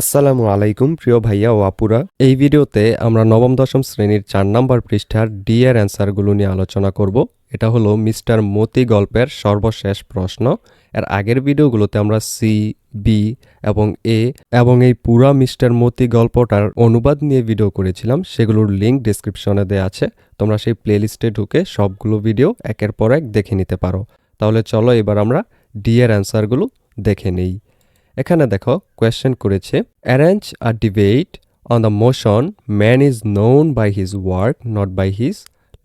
আসসালামু আলাইকুম, প্রিয় ভাইয়া ও আপুরা। এই ভিডিওতে আমরা নবম, দশম শ্রেণির চার নম্বর পৃষ্ঠার ডি এর অ্যান্সারগুলো নিয়ে আলোচনা করব। এটা হলো মিস্টার মতি গল্পের সর্বশেষ প্রশ্ন। এর আগের ভিডিওগুলোতে আমরা সি বি এবং এ এবং এই পুরা মিস্টার মতি গল্পটার অনুবাদ নিয়ে ভিডিও করেছিলাম। সেগুলোর লিঙ্ক ডিসক্রিপশনে দেওয়া আছে। তোমরা সেই প্লেলিস্টে ঢুকে সবগুলো ভিডিও একের পর এক দেখে নিতে পারো। তাহলে চলো এবার আমরা ডি এর অ্যান্সারগুলো দেখে নেই। এখানে দেখো কোয়েশ্চেন করেছে arrange a debate on the motion man is known by his work not by his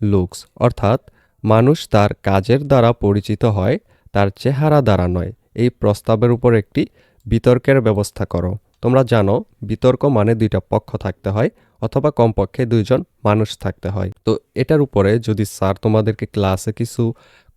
looks অর্থাৎ, মানুষ তার কাজের দ্বারা পরিচিত হয়, তার চেহারা দ্বারা নয়। এই প্রস্তাবের উপর একটি বিতর্কের ব্যবস্থা করো। তোমরা জানো, বিতর্ক মানে দুইটা পক্ষ থাকতে হয়, অথবা কমপক্ষে দুইজন মানুষ থাকতে হয়। তো এটার উপরে যদি স্যার তোমাদেরকে ক্লাসে কিছু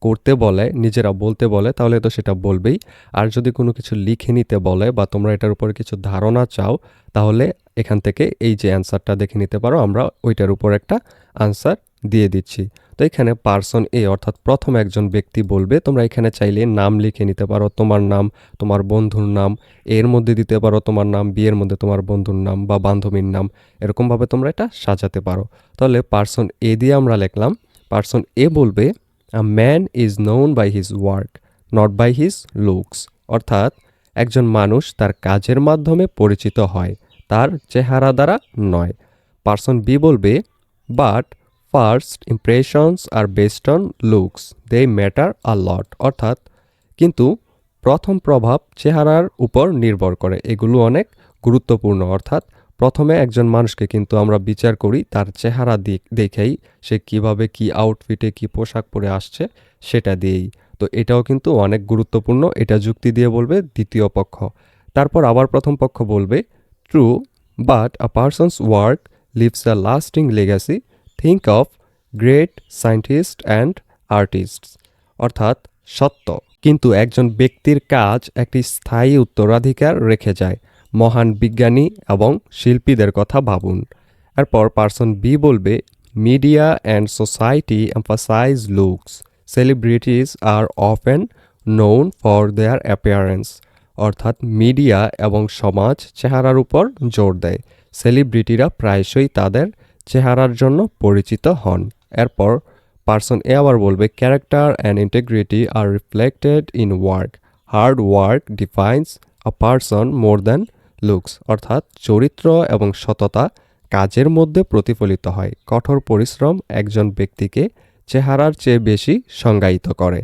করতে বলে, নিজেরা বলতে বলে, তাহলে তো সেটা বলবেই। আর যদি কোনো কিছু লিখে নিতে বলে বা তোমরা এটার উপরে কিছু ধারণা চাও, তাহলে এখান থেকে এই যে অ্যান্সারটা দেখে নিতে পারো, আমরা ওইটার উপর একটা আনসার দিয়ে দিচ্ছি। তো এখানে পার্সন এ অর্থাৎ প্রথম একজন ব্যক্তি বলবে, তোমরা এখানে চাইলে নাম লিখে নিতে পারো, তোমার নাম, তোমার বন্ধুর নাম, এর মধ্যে দিতে পারো তোমার নাম, বিয়ের মধ্যে তোমার বন্ধুর নাম বা বান্ধবীর নাম, এরকমভাবে তোমরা এটা সাজাতে পারো। তাহলে পার্সন এ দিয়ে আমরা লিখলাম পার্সন এ বলবে a man is known by his work not by his looks অর্থাৎ, একজন মানুষ তার কাজের মাধ্যমে পরিচিত হয়, তার চেহারা দ্বারা নয়। পার্সন বি বলবে but first impressions are based on looks they matter a lot অর্থাৎ, কিন্তু প্রথম প্রভাব চেহারার উপর নির্ভর করে। এগুলো অনেক গুরুত্বপূর্ণ। অর্থাৎ প্রথমে একজন মানুষকে কিন্তু আমরা বিচার করি, তার চেহারা দেখেই সে কীভাবে কি আউটফিটে কি পোশাক পরে আসছে, সেটা দিয়েই। তো এটাও কিন্তু অনেক গুরুত্বপূর্ণ, এটা যুক্তি দিয়ে বলবে দ্বিতীয় পক্ষ। তারপর আবার প্রথম পক্ষ বলবে true but a person's work leaves a lasting legacy think of great scientist and artists অর্থাৎ সত্য। কিন্তু একজন ব্যক্তির কাজ একটি স্থায়ী উত্তরাধিকার রেখে যায়। মহান বিজ্ঞানী এবং শিল্পীদের কথা ভাবুন। এরপর পার্সন বি বলবে media and society emphasize looks celebrities are often known for their appearance অর্থাৎ মিডিয়া এবং সমাজ চেহারার উপর জোর দেয়। সেলিব্রিটিরা প্রায়শই তাদের চেহারার জন্য পরিচিত হন। এরপর পার্সন এ আবার বলবে character and integrity are reflected in work hard work defines a person more than looks, অর্থাৎ চরিত্র এবং সততা কাজের মধ্যে প্রতিফলিত হয়। কঠোর পরিশ্রম একজন ব্যক্তিকে চেহারার চেয়ে বেশি সংজ্ঞায়িত করে।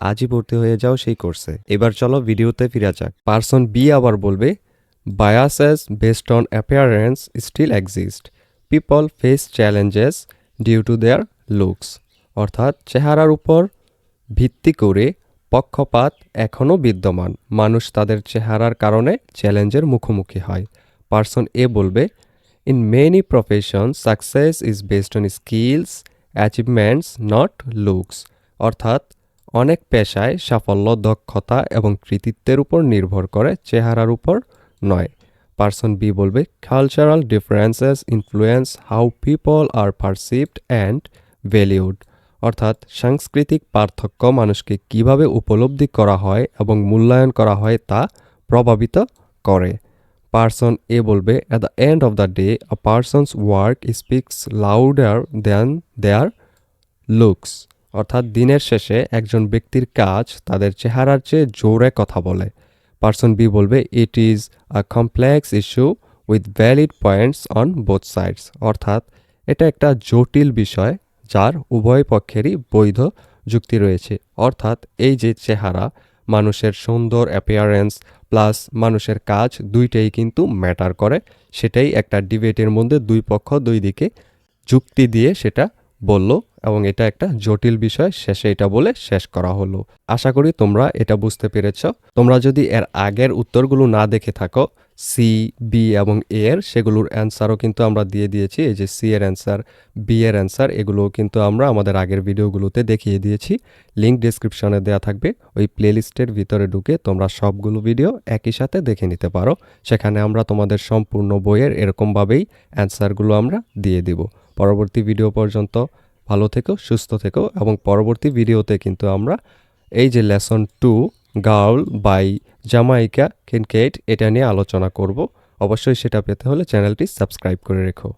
আজই ভর্তি হয়ে যাও সেই কোর্সে। এবার চলো ভিডিওতে ফিরে যাক। পার্সন বি আবার বলবে biases based on appearance still exist people face challenges due to their looks অর্থাৎ চেহারার উপর ভিত্তি করে পক্ষপাত এখনও বিদ্যমান। মানুষ তাদের চেহারার কারণে চ্যালেঞ্জের মুখোমুখি হয়। পার্সন এ বলবে in many profession success is based on skills achievements not looks অর্থাৎ অনেক পেশায় সাফল্য, দক্ষতা এবং কৃতিত্বের উপর নির্ভর করে চেহারার উপর নয়। পার্সন বি বলবে cultural differences influence how people are perceived and valued অর্থাৎ সাংস্কৃতিক পার্থক্য মানুষকে কীভাবে উপলব্ধি করা হয় এবং মূল্যায়ন করা হয় তা প্রভাবিত করে। পার্সন এ বলবে at the end of the day a person's work speaks louder than their looks অর্থাৎ দিনের শেষে একজন ব্যক্তির কাজ তাদের চেহারার চেয়ে জোরে কথা বলে। পার্সন বি বলবে it is a complex issue with valid points on both sides অর্থাৎ এটা একটা জটিল বিষয় যার উভয় পক্ষেরই বৈধ যুক্তি রয়েছে। অর্থাৎ এই যে চেহারা, মানুষের সুন্দর অ্যাপিয়ারেন্স প্লাস মানুষের কাজ দুইটাই কিন্তু ম্যাটার করে। সেটাই একটা ডিবেটের মধ্যে দুই পক্ষ দুই দিকে যুক্তি দিয়ে সেটা বলল, এবং এটা একটা জটিল বিষয়, শেষে এটা বলে শেষ করা হলো। আশা করি তোমরা এটা বুঝতে পেরেছ। তোমরা যদি এর আগের উত্তরগুলো না দেখে থাকো সি বি এবং এ এর, সেগুলোর অ্যান্সারও কিন্তু আমরা দিয়ে দিয়েছি। এই যে সি এর অ্যান্সার বি এর অ্যান্সার এগুলোও কিন্তু আমরা আমাদের আগের ভিডিওগুলোতে দেখিয়ে দিয়েছি। লিঙ্ক ডিসক্রিপশনে দেওয়া থাকবে। ওই প্লেলিস্টের ভিতরে ঢুকে তোমরা সবগুলো ভিডিও একই সাথে দেখে নিতে পারো। সেখানে আমরা তোমাদের সম্পূর্ণ বইয়ের এরকমভাবেই অ্যান্সারগুলো আমরা দিয়ে দিব। পরবর্তী ভিডিও পর্যন্ত ভালো থেকো, সুস্থ থেকো এবং পরবর্তী ভিডিওতে কিন্তু আমরা এই যে lesson two girl by Jamaica Kincaid এটা নিয়ে আলোচনা করব। অবশ্যই সেটা পেতে হলে চ্যানেলটি সাবস্ক্রাইব করে রেখো।